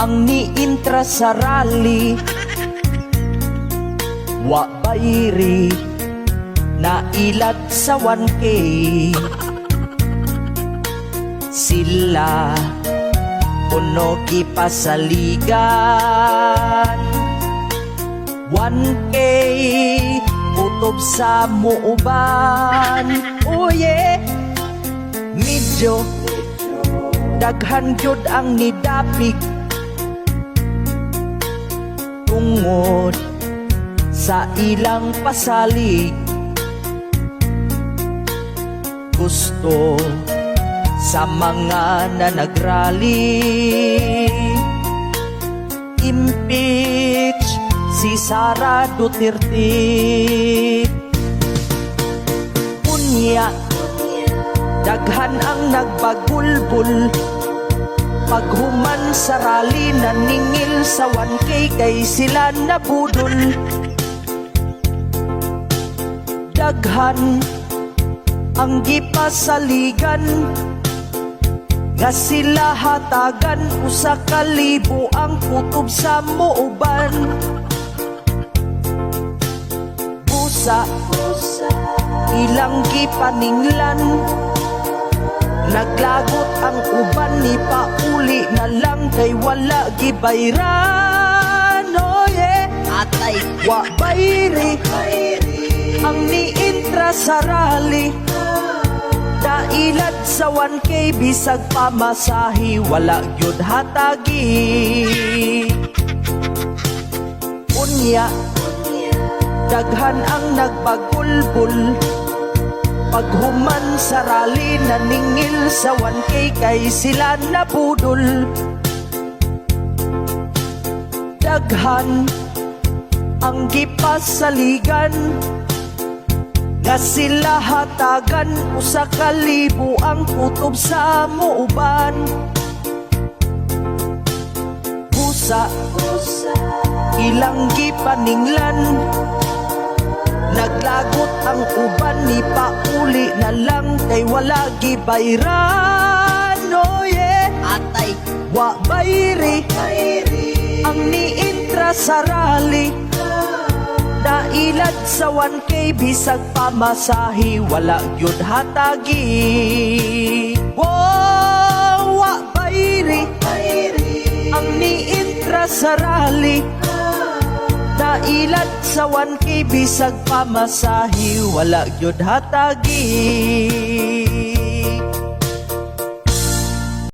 ang niintra sa rally. Wa bayri na ilat sa 1K Sila puno gipasaligan 1K utob sa muuban. Oh yeah Medyo daghan gyud ang nidapig. Tungod sa ilang pasalig. Gusto sa mga na nagrally impeach si Sara Duterte Daghan ang nagbagulbul. Paghuman sa rally naningil sa 1K kay sila nabudol. Daghan ang gipasaligan nga sila hatagan usa ka libo ang kutob sa muuban Busa. ilang gipaninglan Naglagot ang uban ni pauli na lang kay wala gibayran. Oh yeah Atay. wa bayri. Ang niintra sa rally Dailat sa 1K bisag pamasahi wala gyud hatagi. Unya daghan ang nagbagulbul Paghuman sa rally naningil sa 1K kay sila nabudol Daghan ang gipasaligan nga sila hatagan. Usa ka libo ang kutob sa muuban Busa. ilang gipaninglan Naglagot ang uban ni pauli na lang kay wala gibayran. Oh yeah. Atay. Wa bayri. Ang niintra sa rally. Dailat sa 1K bisag pamasahi wala gyud hatagi. Wow, wa bayri. Ang niintra sa rally Dailat sa 1K bisag pamasahi wala gyud hatagi